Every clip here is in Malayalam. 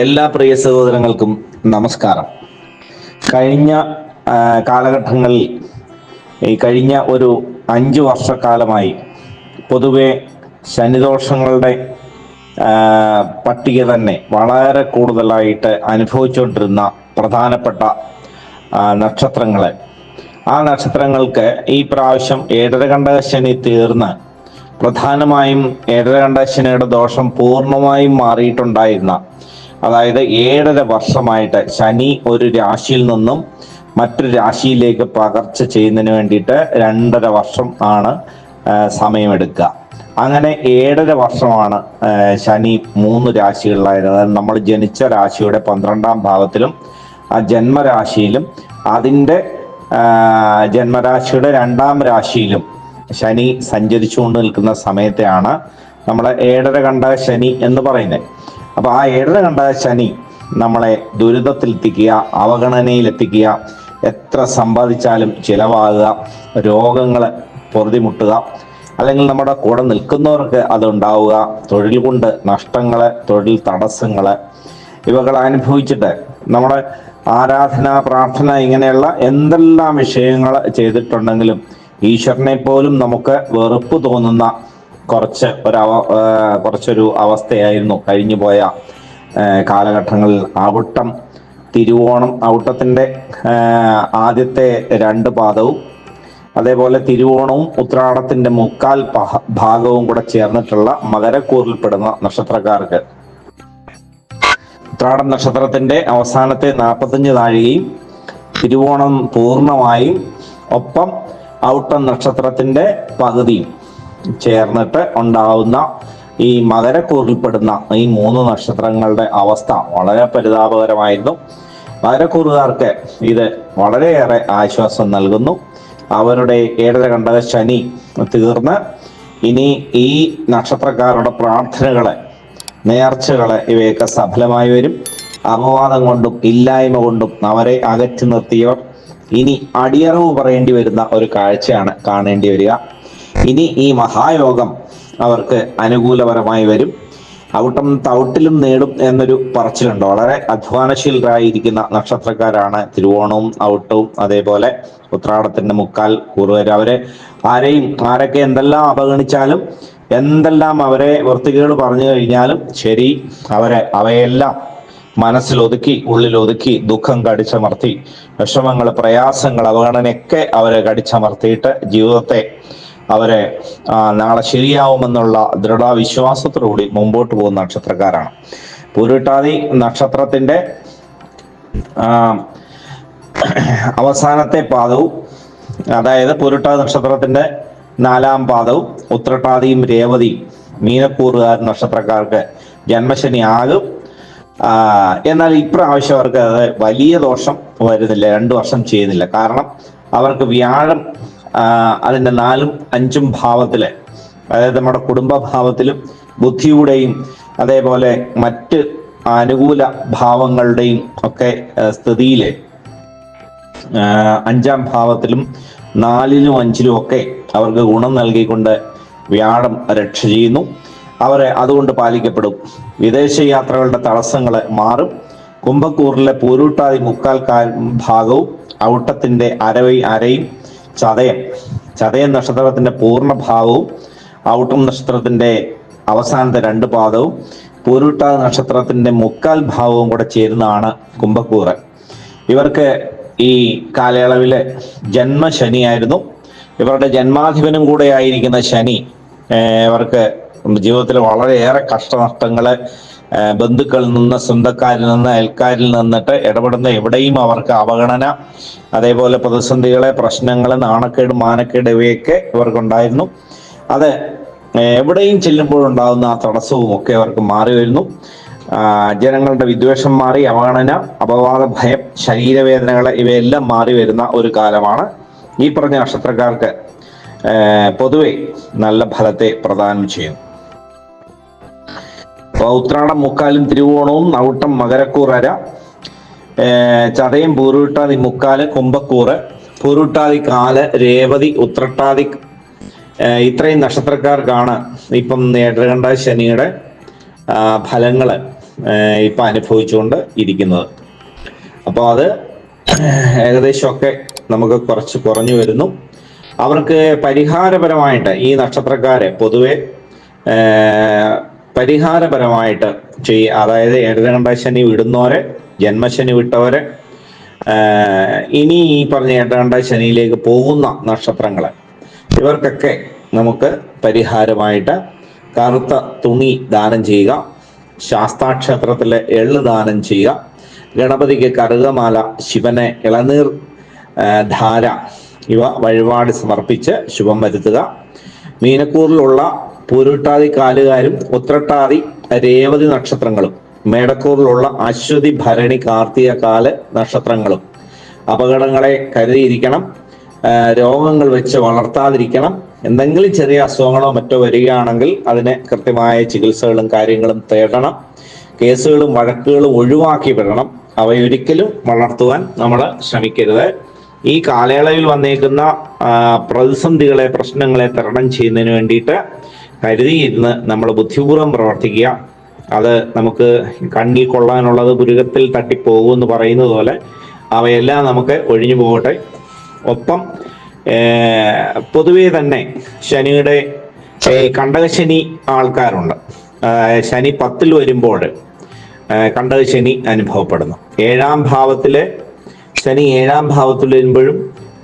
എല്ലാ പ്രിയ സഹോദരങ്ങൾക്കും നമസ്കാരം. കഴിഞ്ഞ കാലഘട്ടങ്ങളിൽ ഈ കഴിഞ്ഞ ഒരു അഞ്ച് വർഷക്കാലമായി പൊതുവെ ശനിദോഷങ്ങളുടെ പട്ടിക തന്നെ വളരെ കൂടുതലായിട്ട് അനുഭവിച്ചുകൊണ്ടിരുന്ന പ്രധാനപ്പെട്ട നക്ഷത്രങ്ങളെ. ആ നക്ഷത്രങ്ങൾക്ക് ഈ പ്രാവശ്യം ഏഴര കണ്ട ശനി തീർന്ന് പ്രധാനമായും ഏഴര കണ്ട ശനിയുടെ ദോഷം പൂർണമായും മാറിയിട്ടുണ്ടായിരുന്ന അതായത് ഏഴര വർഷമായിട്ട് ശനി ഒരു രാശിയിൽ നിന്നും മറ്റൊരു രാശിയിലേക്ക് പകർച്ച ചെയ്യുന്നതിന് വേണ്ടിയിട്ട് രണ്ടര വർഷം ആണ് സമയമെടുക്കുക. അങ്ങനെ ഏഴര വർഷമാണ് ശനി മൂന്ന് രാശികളിലായിരുന്നത് നമ്മൾ ജനിച്ച രാശിയുടെ പന്ത്രണ്ടാം ഭാവത്തിലും ആ ജന്മരാശിയിലും അതിന്റെ ജന്മരാശിയുടെ രണ്ടാം രാശിയിലും ശനി സഞ്ചരിച്ചുകൊണ്ട് നിൽക്കുന്ന സമയത്തെയാണ് നമ്മൾ ഏഴര കണ്ട ശനി എന്ന് പറയുന്നത്. അപ്പൊ ആ ഏഴര കണ്ട ശനി നമ്മളെ ദുരിതത്തിലെത്തിക്കുക അവഗണനയിലെത്തിക്കുക എത്ര സമ്പാദിച്ചാലും ചിലവാകുക രോഗങ്ങൾ പൊറുതിമുട്ടുക അല്ലെങ്കിൽ നമ്മുടെ കൂടെ നിൽക്കുന്നവർക്ക് അതുണ്ടാവുക തൊഴിൽ കൊണ്ട് നഷ്ടങ്ങൾ തൊഴിൽ തടസ്സങ്ങൾ ഇവകൾ അനുഭവിച്ചിട്ട് നമ്മുടെ ആരാധന പ്രാർത്ഥന ഇങ്ങനെയുള്ള എന്തെല്ലാം വിഷയങ്ങൾ ചെയ്തിട്ടുണ്ടെങ്കിലും ഈശ്വരനെ പോലും നമുക്ക് വെറുപ്പ് തോന്നുന്ന കുറച്ച് ഒരു കുറച്ചൊരു അവസ്ഥയായിരുന്നു കഴിഞ്ഞു പോയ കാലഘട്ടങ്ങളിൽ. അവിട്ടം തിരുവോണം ഔട്ടത്തിന്റെ ആദ്യത്തെ രണ്ട് പാദവും അതേപോലെ തിരുവോണവും ഉത്രാടത്തിന്റെ മുക്കാൽ ഭാഗവും കൂടെ ചേർന്നിട്ടുള്ള മകരക്കൂറിൽപ്പെടുന്ന നക്ഷത്രക്കാർക്ക്. ഉത്രാടം നക്ഷത്രത്തിന്റെ അവസാനത്തെ നാൽപ്പത്തഞ്ച് താഴികയും തിരുവോണം പൂർണമായും ഒപ്പം ഔട്ടം നക്ഷത്രത്തിന്റെ പകുതിയും. ചേർന്നിട്ട് ഉണ്ടാവുന്ന ഈ മകരക്കൂറിൽപ്പെടുന്ന ഈ മൂന്ന് നക്ഷത്രങ്ങളുടെ അവസ്ഥ വളരെ പരിതാപകരമായിരുന്നു. മകരക്കൂറുകാർക്ക് ഇത് വളരെയേറെ ആശ്വാസം നൽകുന്നു. അവരുടെ ഏഴര കണ്ടക ശനി തീർന്ന് ഇനി ഈ നക്ഷത്രക്കാരുടെ പ്രാർത്ഥനകളെ നേർച്ചകളെ ഇവയൊക്കെ സഫലമായി വരും. അപവാദം കൊണ്ടും ഇല്ലായ്മ കൊണ്ടും അവരെ അകറ്റി നിർത്തിയവർ. ഇനി അടിയറവ് പറയേണ്ടി വരുന്ന ഒരു കാഴ്ചയാണ് കാണേണ്ടി വരിക. ഇനി ഈ മഹായോഗം അവർക്ക് അനുകൂലപരമായി വരും. ഔട്ടം തൗട്ടിലും നേടും എന്നൊരു പറച്ചിലുണ്ട്. വളരെ അധ്വാനശീലരായിരിക്കുന്ന നക്ഷത്രക്കാരാണ് തിരുവോണവും ഔട്ടവും അതേപോലെ ഉത്രാടത്തിന്റെ മുക്കാൽ കൂറുവരെ. അവരെ ആരെയും ആരൊക്കെ എന്തെല്ലാം അവഗണിച്ചാലും എന്തെല്ലാം അവരെ വൃത്തികേട് പറഞ്ഞു കഴിഞ്ഞാലും ശരി അവരെ അവയെല്ലാം മനസ്സിലൊതുക്കി ഉള്ളിലൊതുക്കി ദുഃഖം കടിച്ചമർത്തി വിഷമങ്ങൾ പ്രയാസങ്ങൾ അവഗണനയൊക്കെ അവരെ കടിച്ചമർത്തിയിട്ട് ജീവിതത്തെ അവരെ നാളെ ശരിയാവുമെന്നുള്ള ദൃഢവിശ്വാസത്തോടുകൂടി മുമ്പോട്ട് പോകുന്ന നക്ഷത്രക്കാരാണ്. പൂരിട്ടാതി നക്ഷത്രത്തിന്റെ അവസാനത്തെ പാദവും അതായത് പൂരിട്ടാതി നക്ഷത്രത്തിന്റെ നാലാം പാദവും ഉത്രട്ടാതിയും രേവതിയും മീനക്കൂറുകാർ നക്ഷത്രക്കാർക്ക് ജന്മശനി ആകും. എന്നാൽ ഇപ്രാവശ്യം അവർക്ക് അത് വലിയ ദോഷം വരുന്നില്ല രണ്ടു വർഷം ചെയ്യുന്നില്ല. കാരണം അവർക്ക് വ്യാഴം അതിന്റെ നാലും അഞ്ചും ഭാവത്തിൽ അതായത് നമ്മുടെ കുടുംബഭാവത്തിലും ബുദ്ധിയുടെയും അതേപോലെ മറ്റ് അനുകൂല ഭാവങ്ങളുടെയും ഒക്കെ സ്ഥിതിയിൽ അഞ്ചാം ഭാവത്തിലും നാലിലും അഞ്ചിലും ഒക്കെ അവർക്ക് ഗുണം നൽകിക്കൊണ്ട് വ്യാഴം രക്ഷ ചെയ്യുന്നു. അവരെ അതുകൊണ്ട് പാലിക്കപ്പെടും. വിദേശ യാത്രകളുടെ തടസ്സങ്ങൾ മാറും. കുംഭക്കൂറിലെ പൂരൂട്ടാതി മുക്കാൽ കാൽ ഭാഗവും ഔട്ടത്തിന്റെ അരവൈ അരയും ചതയം. ചതയം നക്ഷത്രത്തിന്റെ പൂർണ ഭാവവും ഔട്ടം നക്ഷത്രത്തിന്റെ അവസാനത്തെ രണ്ട് പാദവും പൂരുട്ട നക്ഷത്രത്തിന്റെ മുക്കാൽ ഭാവവും കൂടെ ചേരുന്നതാണ് കുംഭക്കൂറ് ഇവർക്ക് ഈ കാലയളവിലെ ജന്മ ജന്മശനിയായിരുന്നു. ഇവരുടെ ജന്മാധിപനും കൂടെ ആയിരിക്കുന്ന ശനി ഇവർക്ക് ജീവിതത്തിൽ വളരെയേറെ കഷ്ടനഷ്ടങ്ങൾ ബന്ധുക്കളിൽ നിന്ന് സ്വന്തക്കാരിൽ നിന്ന് അയൽക്കാരിൽ നിന്നിട്ട് ഇടപെടുന്ന എവിടെയും അവർക്ക് അവഗണന അതേപോലെ പ്രതിസന്ധികളെ പ്രശ്നങ്ങളെ നാണക്കേട് മാനക്കേട് ഇവയൊക്കെ ഇവർക്കുണ്ടായിരുന്നു. അത് എവിടെയും ചെല്ലുമ്പോഴുണ്ടാകുന്ന ആ തടസ്സവും ഒക്കെ അവർക്ക് മാറി വരുന്നു. ജനങ്ങളുടെ വിദ്വേഷം മാറി അവഗണന അപവാദ ഭയം ശരീരവേദനകൾ ഇവയെല്ലാം മാറി വരുന്ന ഒരു കാലമാണ് ഈ പറഞ്ഞ നക്ഷത്രക്കാർക്ക് പൊതുവെ നല്ല ഫലത്തെ പ്രദാനം ചെയ്യും അപ്പൊ ഉത്രാടം മുക്കാലും തിരുവോണവും നവട്ടം മകരക്കൂറര ചതയം പൂരുട്ടാതി മുക്കാൽ കുംഭക്കൂറ് പൂരുട്ടാതി കാൽ രേവതി ഉത്രട്ടാതി ഇത്രയും നക്ഷത്രക്കാർക്കാണ് ഇപ്പം നേടേണ്ട ശനിയുടെ ഫലങ്ങൾ ഇപ്പം അനുഭവിച്ചുകൊണ്ട് ഇരിക്കുന്നത്. അപ്പോൾ അത് ഏകദേശമൊക്കെ നമുക്ക് കുറച്ച് കുറഞ്ഞു വരുന്നു. അവർക്ക് പരിഹാരപരമായിട്ട് ഈ നക്ഷത്രക്കാരെ പൊതുവെ പരിഹാരപരമായിട്ട് ചെയ്യ അതായത് ഏഴരണ്ട ശനി വിടുന്നവരെ ജന്മശനി വിട്ടവരെ ഇനി ഈ പറഞ്ഞ ഏഴരണ്ട ശനിയിലേക്ക് പോകുന്ന നക്ഷത്രങ്ങളെ ഇവർക്കൊക്കെ നമുക്ക് പരിഹാരമായിട്ട് കറുത്ത തുണി ദാനം ചെയ്യുക ശാസ്താക്ഷേത്രത്തിലെ എള്ള് ദാനം ചെയ്യുക ഗണപതിക്ക് കറുകമാല ശിവനെ ഇളനീർ ധാര ഇവ വഴിപാട് സമർപ്പിച്ച് ശുഭം വരുത്തുക മീനക്കൂറിലുള്ള പൂരുട്ടാതി കാലുകാരും ഉത്രട്ടാതി രേവതി നക്ഷത്രങ്ങളും മേടക്കൂറിലുള്ള അശ്വതി ഭരണി കാർത്തിക കാല നക്ഷത്രങ്ങളും. അപകടങ്ങളെ കരുതിയിരിക്കണം. രോഗങ്ങൾ വെച്ച് വളർത്താതിരിക്കണം. എന്തെങ്കിലും ചെറിയ അസുഖങ്ങളോ മറ്റോ വരികയാണെങ്കിൽ അതിന് കൃത്യമായ ചികിത്സകളും കാര്യങ്ങളും തേടണം. കേസുകളും വഴക്കുകളും ഒഴിവാക്കി വിടണം. അവയൊരിക്കലും വളർത്തുവാൻ നമ്മൾ ശ്രമിക്കരുത്. ഈ കാലയളവിൽ വന്നേക്കുന്ന പ്രതിസന്ധികളെ പ്രശ്നങ്ങളെ തരണം ചെയ്യുന്നതിന് വേണ്ടിയിട്ട് കരുതിയിരുന്ന് നമ്മൾ ബുദ്ധിപൂർവം പ്രവർത്തിക്കുക. അത് നമുക്ക് കണ്ണിൽ കൊള്ളാനുള്ളത് പുരുകത്തിൽ തട്ടിപ്പോകും എന്ന് പറയുന്നത് പോലെ അവയെല്ലാം നമുക്ക് ഒഴിഞ്ഞു പോകട്ടെ. ഒപ്പം പൊതുവേ തന്നെ ശനിയുടെ കണ്ടകശനി ആൾക്കാരുണ്ട്. ശനി പത്തിൽ വരുമ്പോൾ കണ്ടകശനി അനുഭവപ്പെടുന്നു. ഏഴാം ഭാവത്തിലെ ശനി ഏഴാം ഭാവത്തിൽ വരുമ്പോഴും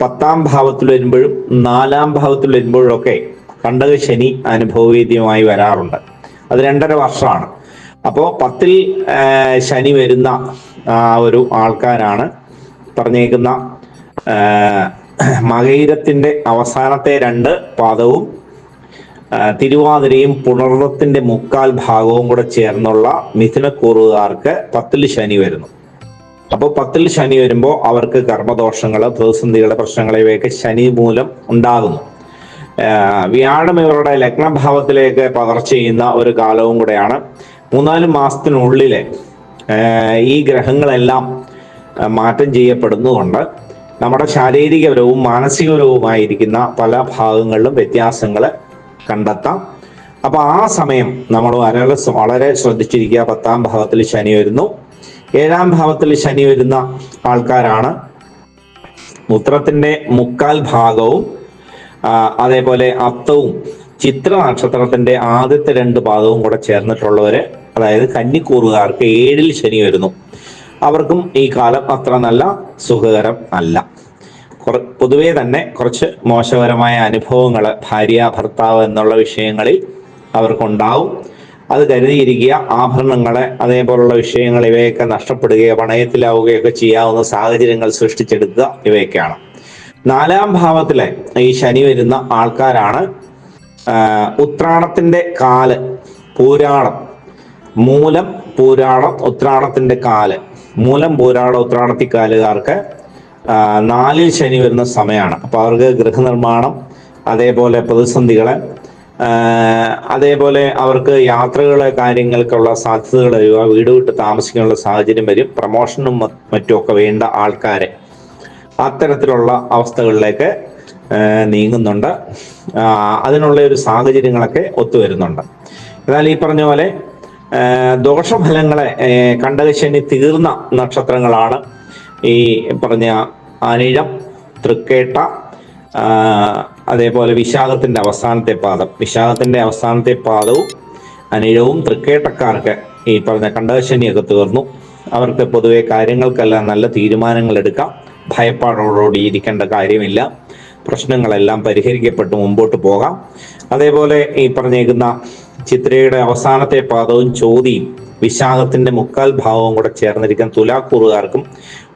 പത്താം ഭാവത്തിൽ വരുമ്പോഴും നാലാം ഭാവത്തിൽ വരുമ്പോഴും ഒക്കെ കണ്ടകശനി അനുഭവവേദ്യമായി വരാറുണ്ട്. അത് രണ്ടര വർഷമാണ്. അപ്പോ പത്തിൽ ശനി വരുന്ന ഒരു ആൾക്കാരാണ് പറഞ്ഞേക്കുന്ന മകൈരത്തിന്റെ അവസാനത്തെ രണ്ട് പാദവും തിരുവാതിരയും പുണർവത്തിന്റെ മുക്കാൽ ഭാഗവും കൂടെ ചേർന്നുള്ള മിഥുനക്കൂറുകാർക്ക് പത്തിൽ ശനി വരുന്നു. അപ്പോൾ പത്തിൽ ശനി വരുമ്പോൾ അവർക്ക് കർമ്മദോഷങ്ങൾ പ്രതിസന്ധികളുടെ പ്രശ്നങ്ങൾ ഇവയൊക്കെ ശനി മൂലം ഉണ്ടാകുന്നു. വ്യാഴം ഇവരുടെ ലഗ്നഭാവത്തിലേക്ക് പകർച്ച ചെയ്യുന്ന ഒരു കാലവും കൂടെയാണ്. മൂന്നാൽ മാസത്തിനുള്ളിൽ ഈ ഗ്രഹങ്ങളെല്ലാം മാറ്റം ചെയ്യപ്പെടുന്നതുകൊണ്ട് നമ്മുടെ ശാരീരികപരവും മാനസികപരവുമായിരിക്കുന്ന പല ഭാഗങ്ങളിലും വ്യത്യാസങ്ങൾ കണ്ടെത്താം. അപ്പൊ ആ സമയം നമ്മൾ വളരെ വളരെ ശ്രദ്ധിച്ചിരിക്കുക. പത്താം ഭാവത്തിൽ ശനി വരുന്നു. ഏഴാം ഭാവത്തിൽ ശനി വരുന്ന ആൾക്കാരാണ്. ഉത്രത്തിന്റെ മുക്കാൽ ഭാഗവും അതേപോലെ അത്തവും ചിത്ര നക്ഷത്രത്തിന്റെ ആദ്യത്തെ രണ്ട് ഭാഗവും കൂടെ ചേർന്നിട്ടുള്ളവര് അതായത് കന്നിക്കൂറുകാർക്ക് ഏഴിൽ ശനി വരുന്നു. അവർക്കും ഈ കാലം അത്ര നല്ല സുഖകരം അല്ല. പൊതുവേ തന്നെ കുറച്ച് മോശകരമായ അനുഭവങ്ങൾ ഭാര്യ ഭർത്താവ് എന്നുള്ള വിഷയങ്ങളിൽ അവർക്കുണ്ടാവും. അത് കരുതിയിരിക്കുക ആഭരണങ്ങളെ അതേപോലുള്ള വിഷയങ്ങൾ ഇവയൊക്കെ നഷ്ടപ്പെടുകയോ പണയത്തിലാവുകയൊക്കെ ചെയ്യാവുന്ന സാഹചര്യങ്ങൾ സൃഷ്ടിച്ചെടുക്കുക ഇവയൊക്കെയാണ്. നാലാം ഭാവത്തിലെ ഈ ശനി വരുന്ന ആൾക്കാരാണ് ഉത്രാണത്തിന്റെ കാൽ പൂരാടം മൂലം പൂരാടം ഉത്രാണത്തിന്റെ കാൽ. മൂലം പൂരാടം ഉത്രാടത്തിക്കാലുകാർക്ക് നാലിൽ ശനി വരുന്ന സമയമാണ്. അപ്പൊ അവർക്ക് ഗൃഹനിർമ്മാണം അതേപോലെ പ്രതിസന്ധികൾ അതേപോലെ അവർക്ക് യാത്രകളെ കാര്യങ്ങൾക്കുള്ള സാധ്യതകൾ വരിക വീട് വിട്ട് താമസിക്കാനുള്ള സാഹചര്യം വരും. പ്രമോഷനും മറ്റും മറ്റുമൊക്കെ വേണ്ട ആൾക്കാരെ അത്തരത്തിലുള്ള അവസ്ഥകളിലേക്ക് നീങ്ങുന്നുണ്ട്. അതിനുള്ള ഒരു സാഹചര്യങ്ങളൊക്കെ ഒത്തുവരുന്നുണ്ട്. എന്നാൽ ഈ പറഞ്ഞ പോലെ ദോഷഫലങ്ങളെ കണ്ടകശനി തീർന്ന നക്ഷത്രങ്ങളാണ് ഈ പറഞ്ഞ അനിഴം തൃക്കേട്ട അതേപോലെ വിശാഖത്തിന്റെ അവസാനത്തെ പാദം. വിശാഖത്തിന്റെ അവസാനത്തെ പാദവും അനിഴവും തൃക്കേട്ടക്കാർക്ക് ഈ പറഞ്ഞ കണ്ടകശനിയൊക്കെ തീർന്നു. അവർക്ക് പൊതുവെ കാര്യങ്ങൾക്കെല്ലാം നല്ല തീരുമാനങ്ങൾ എടുക്കാം ഭയപ്പാടോടുകൂടി ഇരിക്കേണ്ട കാര്യമില്ല. പ്രശ്നങ്ങളെല്ലാം പരിഹരിക്കപ്പെട്ട് മുമ്പോട്ട് പോകാം. അതേപോലെ ഈ പറഞ്ഞേക്കുന്ന ചിത്രയുടെ അവസാനത്തെ പാദവും ചോതിയും വിശാഖത്തിന്റെ മുക്കാൽ ഭാവവും കൂടെ ചേർന്നിരിക്കുന്ന തുലാക്കൂറുകാർക്കും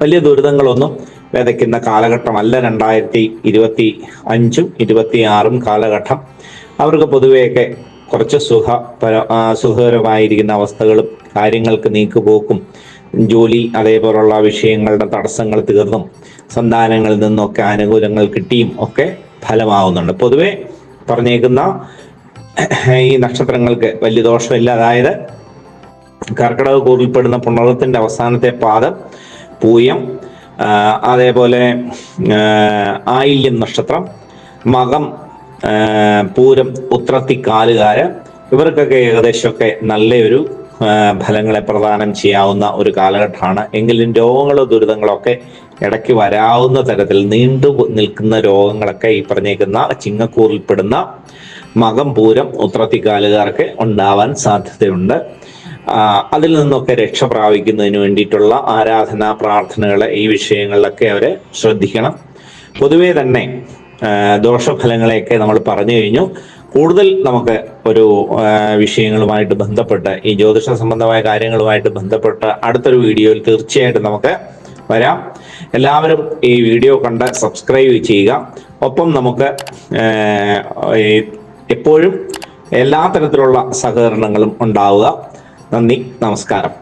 വലിയ ദുരിതങ്ങളൊന്നും വിതയ്ക്കുന്ന കാലഘട്ടമല്ല രണ്ടായിരത്തി ഇരുപത്തി അഞ്ചും ഇരുപത്തി ആറും കാലഘട്ടം. അവർക്ക് പൊതുവെയൊക്കെ കുറച്ച് സുഖ പര സുഖകരമായിരിക്കുന്ന അവസ്ഥകളും കാര്യങ്ങൾക്ക് നീക്കുപോക്കും ജോലി അതേപോലുള്ള വിഷയങ്ങളുടെ തടസ്സങ്ങൾ തീർന്നും സന്താനങ്ങളിൽ നിന്നൊക്കെ ആനുകൂല്യങ്ങൾ കിട്ടിയും ഒക്കെ ഫലമാവുന്നുണ്ട്. പൊതുവെ പറഞ്ഞേക്കുന്ന ഈ നക്ഷത്രങ്ങൾക്ക് വലിയ ദോഷമില്ല. അതായത് കർക്കിടക കൂറിൽപ്പെടുന്ന പുണർത്തിന്റെ അവസാനത്തെ പാദം പൂയം അതേപോലെ ആയില്യം നക്ഷത്രം മകം പൂരം ഉത്രത്തി ഉത്രത്തിക്കാലുകാര് ഇവർക്കൊക്കെ ഏകദേശമൊക്കെ നല്ലൊരു ഫലങ്ങളെ പ്രദാനം ചെയ്യാവുന്ന ഒരു കാലഘട്ടമാണ്. എങ്കിലും രോഗങ്ങളോ ദുരിതങ്ങളോ ഒക്കെ ഇടയ്ക്ക് വരാവുന്ന തരത്തിൽ നീണ്ടു നിൽക്കുന്ന രോഗങ്ങളൊക്കെ ഈ പറഞ്ഞേക്കുന്ന ചിങ്ങക്കൂറിൽപ്പെടുന്ന മകം പൂരം ഉത്രത്തിക്കാലുകാർക്ക് ഉണ്ടാവാൻ സാധ്യതയുണ്ട്. അതിൽ നിന്നൊക്കെ രക്ഷ പ്രാപിക്കുന്നതിന് വേണ്ടിയിട്ടുള്ള ആരാധന പ്രാർത്ഥനകൾ ഈ വിഷയങ്ങളിലൊക്കെ അവരെ ശ്രദ്ധിക്കണം. പൊതുവെ തന്നെ ദോഷഫലങ്ങളെയൊക്കെ നമ്മൾ പറഞ്ഞു കഴിഞ്ഞു. കൂടുതൽ നമുക്ക് ഒരു വിഷയങ്ങളുമായിട്ട് ബന്ധപ്പെട്ട് ഈ ജ്യോതിഷ സംബന്ധമായ കാര്യങ്ങളുമായിട്ട് ബന്ധപ്പെട്ട് അടുത്തൊരു വീഡിയോയിൽ തീർച്ചയായിട്ടും നമുക്ക് വരാം. എല്ലാവരും ഈ വീഡിയോ കണ്ട് സബ്സ്ക്രൈബ് ചെയ്യുക. ഒപ്പം നമുക്ക് എപ്പോഴും എല്ലാ തരത്തിലുള്ള സഹകരണങ്ങളും ഉണ്ടാവുക. നന്ദി നമസ്കാരം.